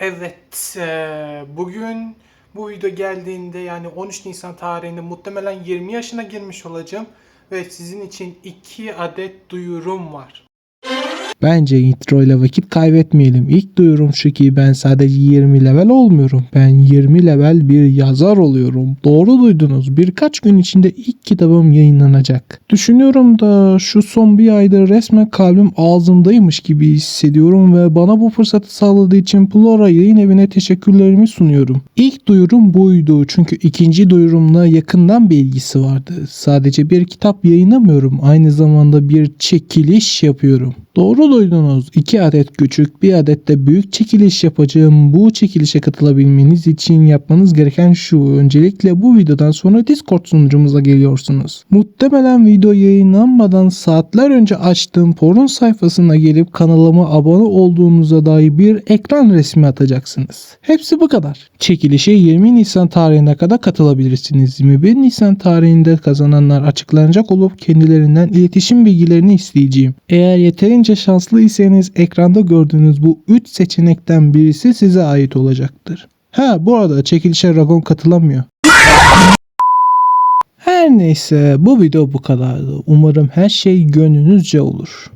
Evet, eee, bugün bu video geldiğinde yani 13 Nisan tarihinde muhtemelen 20 yaşına girmiş olacağım ve sizin için 2 adet duyurum var. Bence intro ile vakit kaybetmeyelim. İlk duyurum şu ki ben sadece 20 level olmuyorum. Ben 20 level bir yazar oluyorum. Doğru duydunuz. Birkaç gün içinde ilk kitabım yayınlanacak. Düşünüyorum da şu son bir aydır resmen kalbim ağzımdaymış gibi hissediyorum ve bana bu fırsatı sağladığı için Plora yayın evine teşekkürlerimi sunuyorum. İlk duyurum buydu çünkü ikinci duyurumla yakından bir ilgisi vardı. Sadece bir kitap yayınlamıyorum. Aynı zamanda bir çekiliş yapıyorum. Doğru duydunuz. 2 adet küçük, bir adet de büyük çekiliş yapacağım. Bu çekilişe katılabilmeniz için yapmanız gereken şu. Öncelikle bu videodan sonra Discord sunucumuza geliyorsunuz. Muhtemelen video yayınlanmadan saatler önce açtığım porun sayfasına gelip kanalıma abone olduğunuza dair bir ekran resmi atacaksınız. Hepsi bu kadar. Çekilişe 20 Nisan tarihine kadar katılabilirsiniz. 21 Nisan tarihinde kazananlar açıklanacak olup kendilerinden iletişim bilgilerini isteyeceğim. Eğer yeterince şanslıysanız ekranda gördüğünüz bu 3 seçenekten birisi size ait olacaktır. Ha bu arada çekilişe Ragon katılamıyor. Her neyse bu video bu kadardı. Umarım her şey gönlünüzce olur.